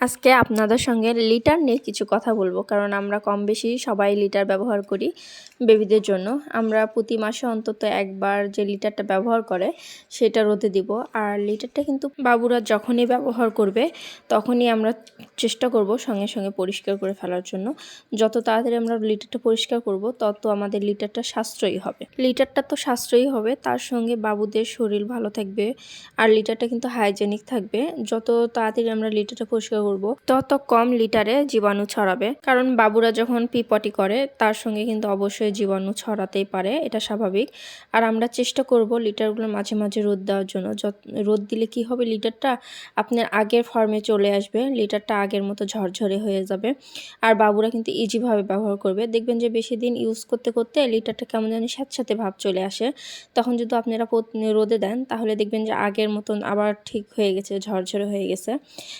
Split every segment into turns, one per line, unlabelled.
আজকে আপনাদের সঙ্গে লিটার নিয়ে কিছু কথা বলব, কারণ আমরা কম বেশি সবাই লিটার ব্যবহার করি বেবিদের জন্য। আমরা প্রতি মাসে অন্তত একবার যে লিটারটা ব্যবহার করে সেটা রোদে দিব। আর লিটারটা কিন্তু বাবুরা যখনই ব্যবহার করবে, তখনই আমরা চেষ্টা করব সঙ্গে সঙ্গে পরিষ্কার করে ফেলার জন্য। যত তাড়াতাড়ি আমরা লিটারটা পরিষ্কার করব, তত আমাদের লিটারটা সাশ্রয়ী হবে। লিটারটা তো সাশ্রয়ী হবে, তার সঙ্গে বাবুদের শরীর ভালো থাকবে, আর লিটারটা কিন্তু হাইজেনিক থাকবে। যত তাড়াতাড়ি আমরা লিটারটা পরিষ্কার করব। তত কম লিটারে জীবাণু ছড়াবে। কারণ বাবুরা যখন পিপটি করে, তার সঙ্গে কিন্তু অবশ্যই জীবাণু ছড়াতেই পারে। এটা স্বাভাবিক। আর আমরা চেষ্টা করব লিটারগুলোর মাঝে মাঝে রোদ দেওয়ার জন্য। রোদ দিলে কি হবে? লিটারটা আপনার আগের ফর্মে চলে আসবে। লিটারটা আগের মতো ঝরঝরে হয়ে যাবে। আর বাবুরা কিন্তু ইজিভাবে ব্যবহার করবে। দেখবেন যে বেশি দিন ইউজ করতে করতে লিটারটা কেমন জানি সাথে ভাব চলে আসে। তখন যদি আপনারা রোদে দেন, তাহলে দেখবেন যে আগের মতন আবার ঠিক হয়ে গেছে, ঝরঝরে হয়ে গেছে।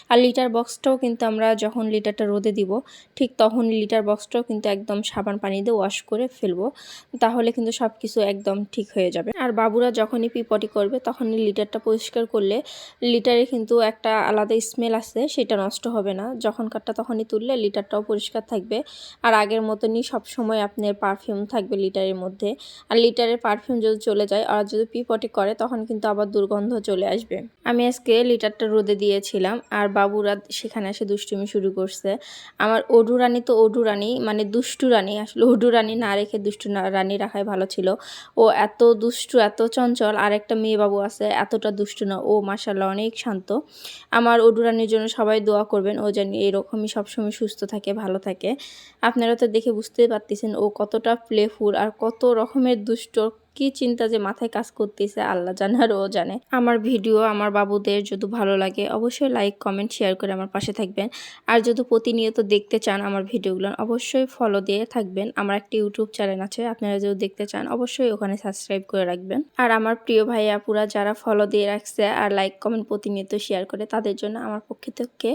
আর লিটার বক্সটাও কিন্তু আমরা যখন লিটারটা রোদে দিব, ঠিক তখন লিটার বক্সটাও কিন্তু একদম সাবান পানি দিয়ে ওয়াশ করে ফেলব, তাহলে কিন্তু সব কিছু একদম ঠিক হয়ে যাবে। আর বাবুরা যখনই পিপটি করবে, তখনই লিটারটা পরিষ্কার করলে লিটারে কিন্তু একটা আলাদা স্মেল আছে সেটা নষ্ট হবে না। যখন কাটটা তখনই তুললে লিটারটাও পরিষ্কার থাকবে। আর আগের মতনই সব সময় আপনার পারফিউম থাকবে লিটারের মধ্যে। আর লিটারের পারফিউম যদি চলে যায়, আর যদি পিপটি করে, তখন কিন্তু আবার দুর্গন্ধ চলে আসবে। আমি আজকে লিটারটা রোদে দিয়েছিলাম, আর বাবুরা সেখানে এসে দুষ্টুমি শুরু করছে। আমার অডু রানী তো অডু রানী মানে দুষ্টু রানী, আসলে অডু রানী না রেখে দুষ্টু রানী রাখাই ভালো ছিল। ও এত দুষ্টু, এত চঞ্চল আর একটা মেয়ে বাবু আছে, এতটা দুষ্টু না, ও মাসাল্লাহ অনেক শান্ত। আমার অডু রানীর জন্য সবাই দোয়া করবেন, ও যেন এরকমই সবসময় সুস্থ থাকে, ভালো থাকে। আপনারা তো দেখে বুঝতেই পারতেছেন, ও কতটা প্লেফুল আর কত রকমের দুষ্ট কি চিন্তা যে মাথায় কাজ করতেছে, আল্লাহ জানে আর ও জানে। আমার ভিডিও আমার বাবুদের যদি ভালো লাগে, অবশ্যই লাইক কমেন্ট শেয়ার করে আমার পাশে থাকবেন। আর যদি প্রতিনিয়ত দেখতে চান আমার ভিডিওগুলো, অবশ্যই ফলো দিয়ে থাকবেন। আমার একটি ইউটিউব চ্যানেল আছে, আপনারা যদি দেখতে চান, অবশ্যই ওখানে সাবস্ক্রাইব করে রাখবেন। আর আমার প্রিয় ভাই আপুরা যারা ফলো দিয়ে রাখছে আর লাইক কমেন্ট প্রতিনিয়ত শেয়ার করে, তাদের জন্য আমার পক্ষ থেকে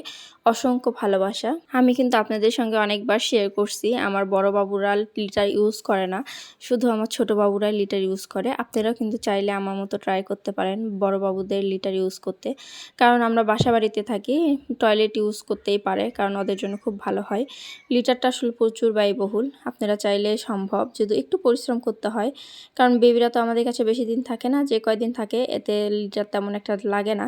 অসংখ্য ভালোবাসা। আমি কিন্তু আপনাদের সঙ্গে অনেকবার শেয়ার করছি। আমার বড় বাবুরা লিটার ইউজ করে না। শুধু আমার ছোট বাবুরা লিটার ইউজ করে। আপনারাও কিন্তু চাইলে আমার মতো ট্রাই করতে পারেন বড় বাবুদের লিটার ইউজ করতে। কারণ আমরা বাসা বাড়িতে থাকি টয়লেট ইউজ করতেই পারে, কারণ ওদের জন্য খুব ভালো হয়। লিটারটা আসলে প্রচুর ব্যয়বহুল। আপনারা চাইলে সম্ভব যদি একটু পরিশ্রম করতে হয়। কারণ বেবিরা তো আমাদের কাছে বেশি দিন থাকে না, যে কয়দিন থাকে, এতে লিটার তেমন একটা লাগে না।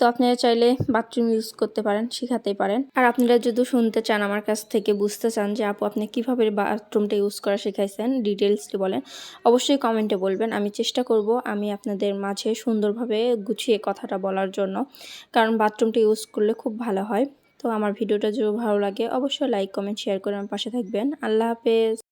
তো আপনারা চাইলে বাথরুম ইউজ করতে পারেন, শিখাতেই পারেন। আর আপনারা যদি শুনতে চান আমার কাছ থেকে, বুঝতে চান যে আপু আপনি কীভাবে বাথরুমটা ইউজ করা শিখাইছেন ডিটেলসটি বলেন, অবশ্যই কমেন্টে বলবেন। আমি চেষ্টা করব আমি আপনাদের মাঝে সুন্দরভাবে গুছিয়ে কথাটা বলার জন্য, কারণ বাথরুমটা ইউজ করলে খুব ভালো হয়। তো আমার ভিডিওটা যদি ভালো লাগে, অবশ্যই লাইক কমেন্ট শেয়ার করে আমার পাশে থাকবেন। আল্লাহ হাফেজ।